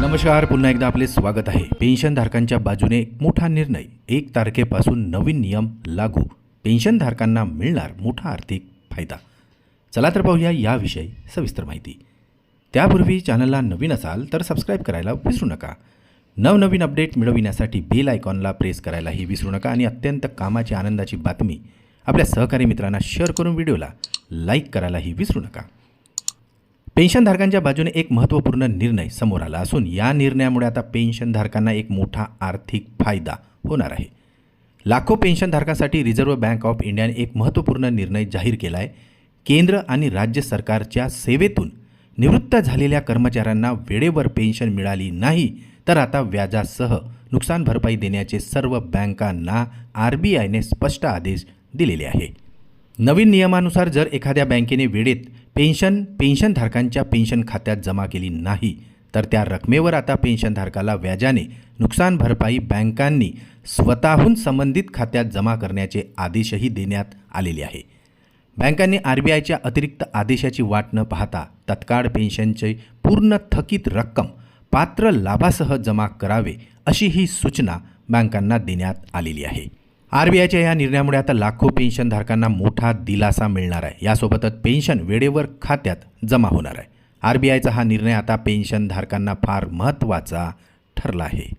नमस्कार पुन्हा एकदा आपले स्वागत आहे. पेन्शनधारकांच्या बाजूने एक मोठा निर्णय. एक तारखेपासून नवीन नियम लागू. पेन्शनधारकांना मिळणार मोठा आर्थिक फायदा. चला तर पाहूया याविषयी सविस्तर माहिती. त्यापूर्वी चॅनलला नवीन असाल तर सबस्क्राईब करायला विसरू नका. नवनवीन अपडेट मिळविण्यासाठी बेल आयकॉनला प्रेस करायलाही विसरू नका आणि अत्यंत कामाची आनंदाची बातमी आपल्या सहकारी मित्रांना शेअर करून व्हिडिओला लाईक करायलाही विसरू नका. पेन्शनधारकांच्या बाजूने एक महत्त्वपूर्ण निर्णय समोर आला असून या निर्णयामुळे आता पेन्शनधारकांना एक मोठा आर्थिक फायदा होणार आहे. लाखो पेन्शनधारकांसाठी रिझर्व्ह बँक ऑफ इंडियाने एक महत्त्वपूर्ण निर्णय जाहीर केला आहे केंद्र आणि राज्य सरकारच्या सेवेतून निवृत्त झालेल्या कर्मचाऱ्यांना वेळेवर पेन्शन मिळाली नाही तर आता व्याजासह नुकसान भरपाई देण्याचे सर्व बँकांना आर बी आयने स्पष्ट आदेश दिलेले आहे. नवीन नियमानुसार जर एखाद्या बँकेने वेळेत पेन्शन पेन्शनधारकांच्या पेन्शन खात्यात जमा केली नाही तर त्या रकमेवर आता पेन्शनधारकाला व्याजाने नुकसान भरपाई बँकांनी स्वतःहून संबंधित खात्यात जमा करण्याचे आदेशही देण्यात आलेले आहे. बँकांनी आर बी आयच्या अतिरिक्त आदेशाची वाट न पाहता तत्काळ पेन्शनचे पूर्ण थकीत रक्कम पात्र लाभासह जमा करावे अशी ही सूचना बँकांना देण्यात आलेली आहे. आर बी आयच्या या निर्णयामुळे आता लाखो पेन्शनधारकांना मोठा दिलासा मिळणार आहे. यासोबतच पेन्शन वेळेवर खात्यात जमा होणार आहे. आर बी आयचा हा निर्णय आता पेन्शनधारकांना फार महत्त्वाचा ठरला आहे.